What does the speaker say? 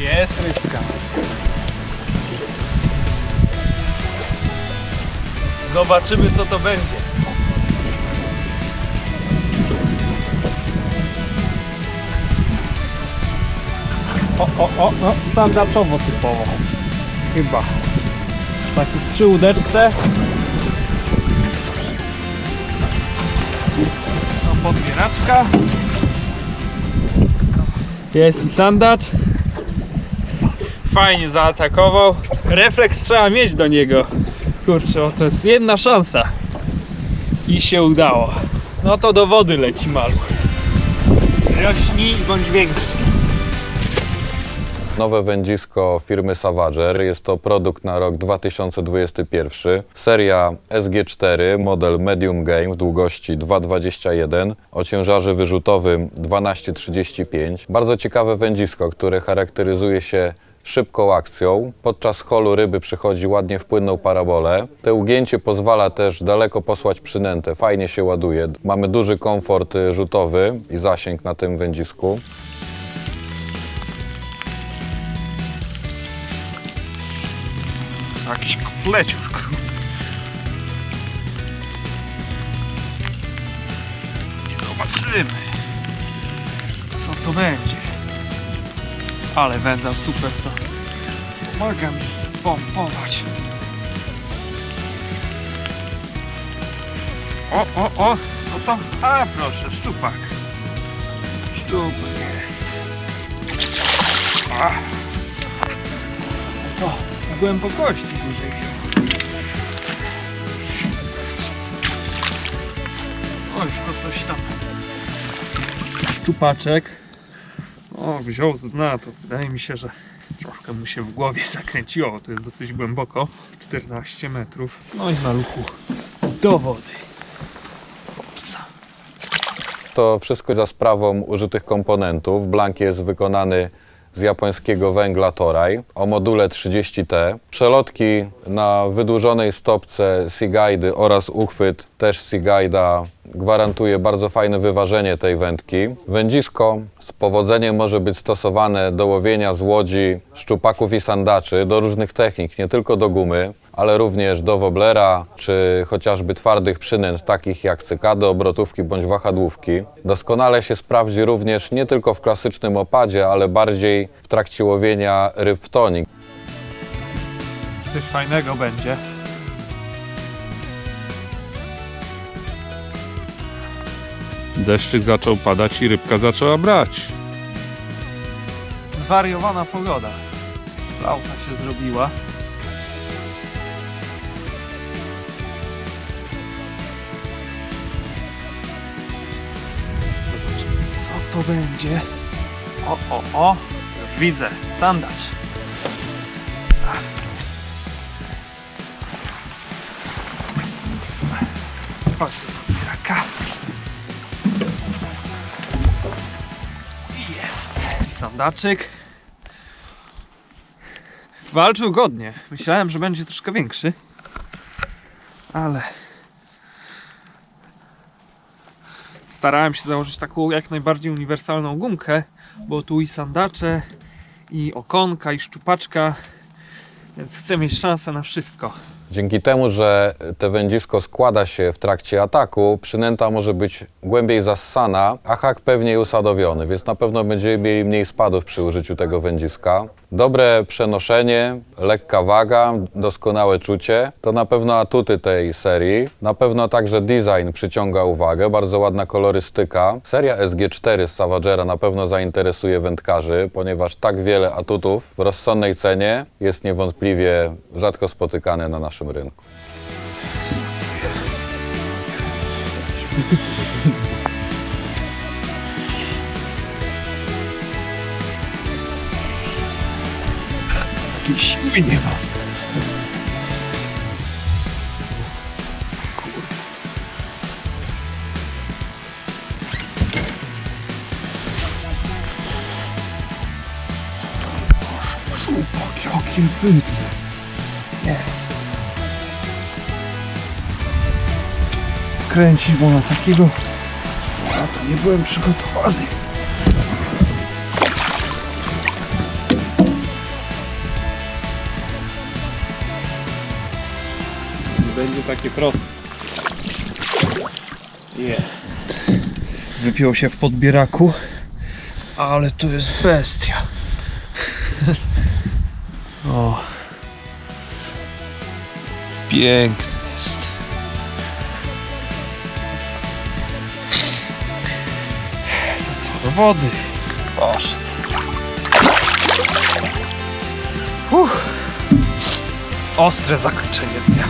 Jest rybka. Zobaczymy co to będzie. O, o, o, no, sandaczowo typowo. Chyba. Taki przy łódeczce. No, podbieraczka. Jest i sandacz. Fajnie zaatakował. Refleks trzeba mieć do niego. Kurczę, to jest jedna szansa. I się udało. No to do wody leci maluch. Rośnij bądź większy. Nowe wędzisko firmy Savager. Jest to produkt na rok 2021. Seria SG4, model Medium Game w długości 2,21, o ciężarze wyrzutowym 12,35. Bardzo ciekawe wędzisko, które charakteryzuje się szybką akcją. Podczas holu ryby przychodzi ładnie w płynną parabolę. To ugięcie pozwala też daleko posłać przynętę. Fajnie się ładuje. Mamy duży komfort y, rzutowy i zasięg na tym wędzisku. Jakiś kotleciur, kurde. I zobaczymy, co to będzie. Ale węda super to mi pompować. O, o, o, no to, a proszę, szczupak. Szczupak jest. A. To w głębokości dłużej. Oj, to coś tam. Szczupaczek. O, wziął z dna, to wydaje mi się, że troszkę mu się w głowie zakręciło, to jest dosyć głęboko. 14 metrów. No i maluchu do wody. Opsa. To wszystko za sprawą użytych komponentów. Blank jest wykonany z japońskiego węgla Toraj o module 30T. Przelotki na wydłużonej stopce Seaguide oraz uchwyt też Seaguida gwarantuje bardzo fajne wyważenie tej wędki. Wędzisko z powodzeniem może być stosowane do łowienia z łodzi, szczupaków i sandaczy, do różnych technik, nie tylko do gumy, ale również do woblera, czy chociażby twardych przynęt, takich jak cykady, obrotówki bądź wahadłówki. Doskonale się sprawdzi również nie tylko w klasycznym opadzie, ale bardziej w trakcie łowienia ryb w tonik. Coś fajnego będzie. Deszczyk zaczął padać i rybka zaczęła brać. Zwariowana pogoda. Lauka się zrobiła. To będzie. O, o, o. Widzę. Sandacz. Chodź do. Jest. Sandaczyk. Walczył godnie. Myślałem, że będzie troszkę większy. Ale. Starałem się założyć taką jak najbardziej uniwersalną gumkę, bo tu i sandacze, i okonka, i szczupaczka. Więc chcę mieć szansę na wszystko. Dzięki temu, że te wędzisko składa się w trakcie ataku, przynęta może być głębiej zassana, a hak pewniej usadowiony, więc na pewno będziemy mieli mniej spadów przy użyciu tego wędziska. Dobre przenoszenie, lekka waga, doskonałe czucie to na pewno atuty tej serii. Na pewno także design przyciąga uwagę, bardzo ładna kolorystyka. Seria SG4 z Savagera na pewno zainteresuje wędkarzy, ponieważ tak wiele atutów w rozsądnej cenie jest niewątpliwie rzadko spotykane na naszym rynku. Takiej siły nie ma. Szczupak, jakie bydle. Jest. Kręci, bo na takiego... A to nie byłem przygotowany. Takie proste. Jest. Wypiął się w podbieraku, ale to jest bestia. o. Piękny jest. To co, do wody? Poszedł. Uff. Ostre zakończenie dnia.